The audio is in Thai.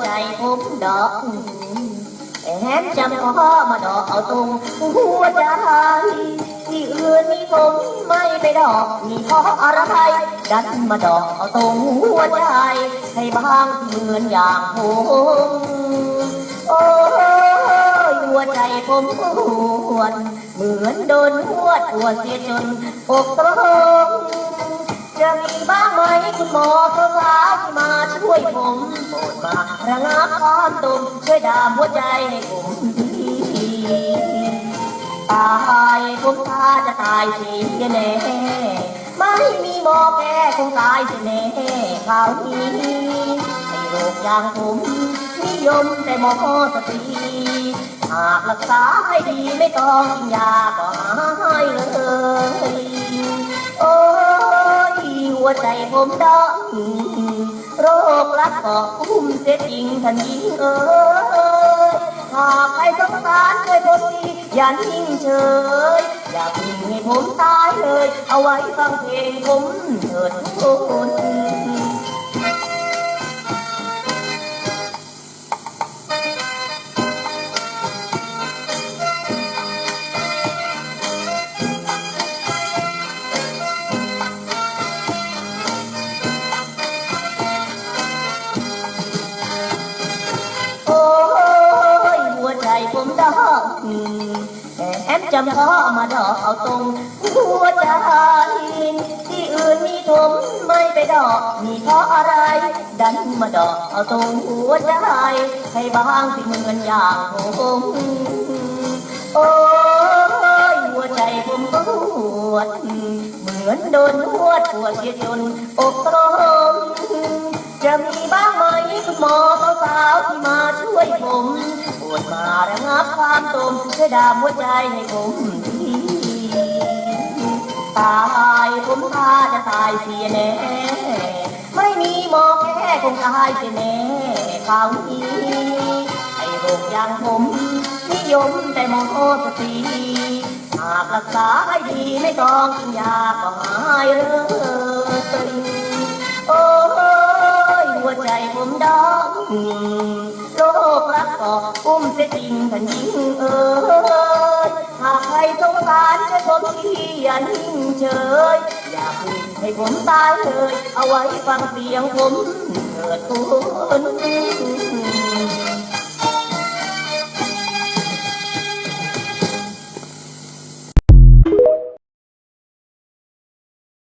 ใจผมดอกแอนจำพ่อมาดอกเอาตรงหัวใจที่อื่นนี่ผมไม่ไปดอกมีเพราะอะไรดันมาดอกเอาตรงหัวใจให้บางเหมือนอย่างผมโอ้ยหัวใจผมปวดเหมือนโดนหัวดปวเสียจนอกตรง จะมีบ้างไหมคุณหมอสาวๆที่มาช่วยผมโปรดมาระงับความตุ่มช่วยดามหัวใจให้ผมทีตายผมตาจะตายเสียแน่ไม่มีหมอแก้คงตายเสียแน่คราวนี้ให้โรคอย่างผมนิยมแต่หมอสตรีหากรักษาให้ดีไม่ต้องกินยาก็หายเลย ผมดองโรครักก็คุ้มเสียจริงท่านหญิงเอ๋ยหากใครสงสารเคยผมดีอย่านิ่งเฉย อย่าพิ่งให้ผมตายเลย เอาไว้ฟังเพลงผมเถิดทุกคน ยหัวใจผมดอกแอมจำพ่อมาดอกเอาตรง หัวใจที่อื่นมีผมไม่ไปดอก มีเพราะอะไร ดันมาดอกเอาตรงหัวใจให้บางที่เหมือนอย่างผมโอ้ยหัวใจผมปวด เหมือนโดนหัวดปวดเสียจนอกตรม จะมีบ้างไหมคุณหมอสาวที่มาช่วยผมปวดมาระงับความตมช่วยดามหัวใจให้ผมทีตายผมพาจะตายเสียแน่ไม่มีหมอแค่คงตายเสียแน่คราวนี้ไอ้โรคอย่างผมนิยมแต่หมอสตรีหากรักษาให้ดีไม่ต้องกินยาก็หายเลยโอ้ย ใจผมดองโลกรักก็อุ้มเสียจริงกันยิ่งเอ๋ยหากใครสงสารช่วยผมทีอย่านิ่งเฉยอย่าพึ่งให้ผมตายเลย เอาไว้ฟังเสียงผมเกิดคุณ